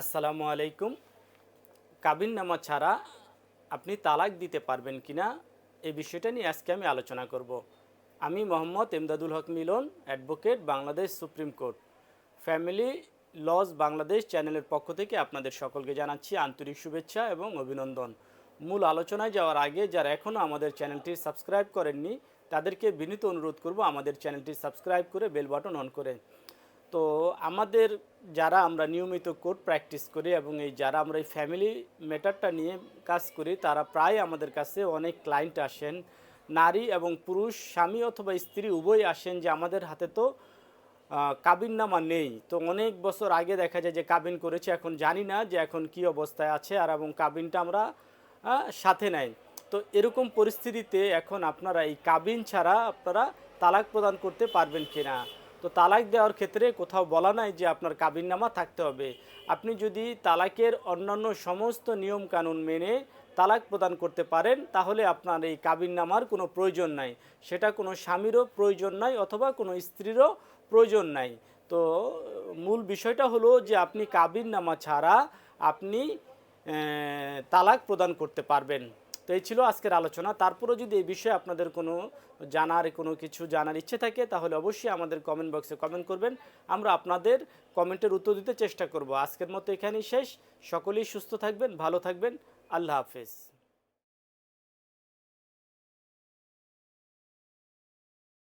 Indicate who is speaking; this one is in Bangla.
Speaker 1: আসসালামু আলাইকুম। কাবিন নামা ছাড়া আপনি তালাক দিতে পারবেন কিনা এই বিষয়টা নিয়ে আজকে আমি আলোচনা করব। আমি Mohammad Emdadul Haque Milan, advocate, Bangladesh supreme court. Family laws Bangladesh চ্যানেলের পক্ষ থেকে আপনাদের সকলকে জানাচ্ছি আন্তরিক শুভেচ্ছা এবং অভিনন্দন। মূল আলোচনায় যাওয়ার আগে, যারা এখনও আমাদের চ্যানেলটি সাবস্ক্রাইব করেননি, তাদেরকে বিনীত অনুরোধ করব আমাদের চ্যানেলটি সাবস্ক্রাইব করে বেল বাটন অন করে। তো আমাদের যারা আমরা নিয়মিত কোর্ট প্র্যাকটিস করি এবং এই যারা আমরা এই ফ্যামিলি ম্যাটারটা নিয়ে কাজ করি, তারা প্রায় আমাদের কাছে অনেক ক্লায়েন্ট আসেন। নারী এবং পুরুষ, স্বামী অথবা স্ত্রী উভয় আসেন যে আমাদের হাতে তো কাবিন নামা নেই। তো অনেক বছর আগে দেখা যায় যে কাবিন করেছে, এখন জানি না যে এখন কি অবস্থায় আছে আর এবং কাবিনটা আমরা সাথে নাই। তো এরকম পরিস্থিতিতে এখন আপনারা এই কাবিন ছাড়া আপনারা তালাক প্রদান করতে পারবেন কিনা? তো তালাক দেওয়ার ক্ষেত্রে কোথাও বলা নাই যে আপনার কাবিননামা থাকতে হবে। আপনি যদি তালাকের অন্যান্য সমস্ত নিয়ম কানুন মেনে তালাক প্রদান করতে পারেন, তাহলে আপনার এই কাবিননামার কোনো প্রয়োজন নাই। সেটা কোনো স্বামীরও প্রয়োজন নাই অথবা কোনো স্ত্রীরও প্রয়োজন নাই। তো মূল বিষয়টা হলো যে আপনি কাবিননামা ছাড়া আপনি তালাক প্রদান করতে পারবেন। তো এই ছিল আজকের আলোচনা। তারপরে যদি এই বিষয়ে আপনাদের কোনো জানার, কোনো কিছু জানার ইচ্ছে থাকে, তাহলে অবশ্যই আমাদের কমেন্ট বক্সে কমেন্ট করবেন। আমরা আপনাদের কমেন্টের উত্তর দিতে চেষ্টা করব। আজকের মতো এখানেই শেষ। সকলেই সুস্থ থাকবেন, ভালো থাকবেন। আল্লাহ হাফেজ।